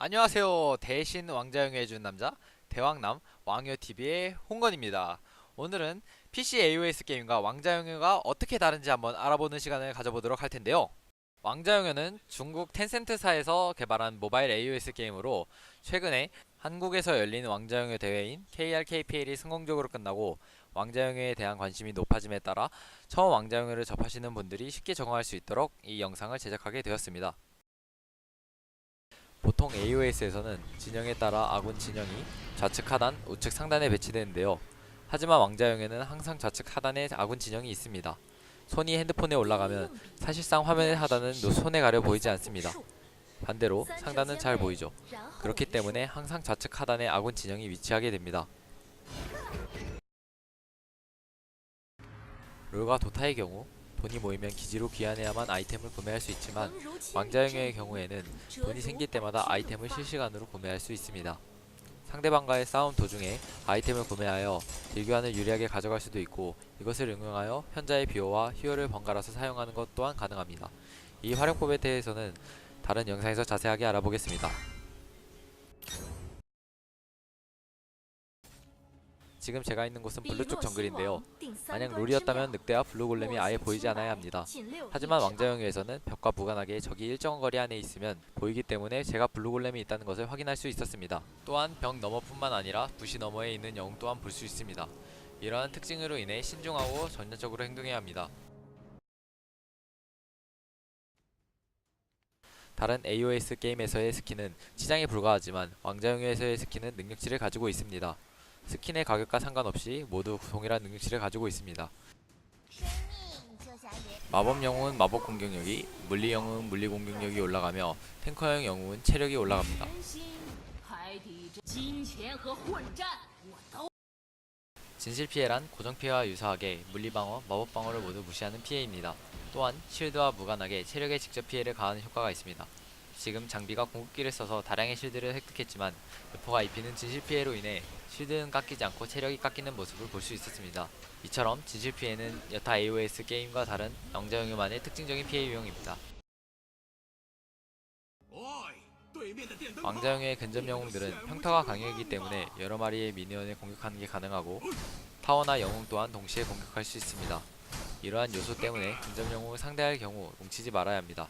안녕하세요. 대신 왕자영예 해준 남자 대왕남 왕여TV의 홍건입니다. 오늘은 PC AOS 게임과 왕자영예가 어떻게 다른지 한번 알아보는 시간을 가져보도록 할 텐데요. 왕자영예는 중국 텐센트사에서 개발한 모바일 AOS 게임으로 최근에 한국에서 열린 왕자영예 대회인 KRKPL이 성공적으로 끝나고 왕자영예에 대한 관심이 높아짐에 따라 처음 왕자영예를 접하시는 분들이 쉽게 적응할 수 있도록 이 영상을 제작하게 되었습니다. 보통 AOS에서는 진영에 따라 아군 진영이 좌측 하단, 우측 상단에 배치되는데요. 하지만 왕자영에는 항상 좌측 하단에 아군 진영이 있습니다. 손이 핸드폰에 올라가면 사실상 화면의 하단은 노- 손에 가려 보이지 않습니다. 반대로 상단은 잘 보이죠. 그렇기 때문에 항상 좌측 하단에 아군 진영이 위치하게 됩니다. 롤과 도타의 경우 돈이 모이면 기지로 귀환해야만 아이템을 구매할 수 있지만 왕자영예의 경우에는 돈이 생길 때마다 아이템을 실시간으로 구매할 수 있습니다. 상대방과의 싸움 도중에 아이템을 구매하여 딜교환을 유리하게 가져갈 수도 있고 이것을 응용하여 현자의 비호와 희열을 번갈아서 사용하는 것 또한 가능합니다. 이 활용법에 대해서는 다른 영상에서 자세하게 알아보겠습니다. 지금 제가 있는 곳은 블루 쪽 정글인데요. 만약 롤이었다면 늑대와 블루 골렘이 아예 보이지 않아야 합니다. 하지만 왕자영예에서는 벽과 무관하게 적이 일정 거리 안에 있으면 보이기 때문에 제가 블루 골렘이 있다는 것을 확인할 수 있었습니다. 또한 벽 너머뿐만 아니라 부시 너머에 있는 영웅 또한 볼 수 있습니다. 이러한 특징으로 인해 신중하고 전략적으로 행동해야 합니다. 다른 AOS 게임에서의 스킨은 치장에 불과하지만 왕자영예에서의 스킨은 능력치를 가지고 있습니다. 스킨의 가격과 상관없이 모두 동일한 능력치를 가지고 있습니다. 마법 영웅은 마법 공격력이, 물리 영웅은 물리 공격력이 올라가며 탱커형 영웅은 체력이 올라갑니다. 진실 피해란 고정 피해와 유사하게 물리 방어, 마법 방어를 모두 무시하는 피해입니다. 또한 실드와 무관하게 체력에 직접 피해를 가하는 효과가 있습니다. 지금 장비가 궁극기를 써서 다량의 실드를 획득했지만 여포가 입히는 진실 피해로 인해 실드는 깎이지 않고 체력이 깎이는 모습을 볼 수 있었습니다. 이처럼 진실 피해는 여타 AOS 게임과 다른 왕자영유만의 특징적인 피해 유형입니다. 왕자 영의 근접 영웅들은 평타가 강력이기 때문에 여러 마리의 미니언을 공격하는 게 가능하고 타워나 영웅 또한 동시에 공격할 수 있습니다. 이러한 요소 때문에 근접 영웅을 상대할 경우 뭉치지 말아야 합니다.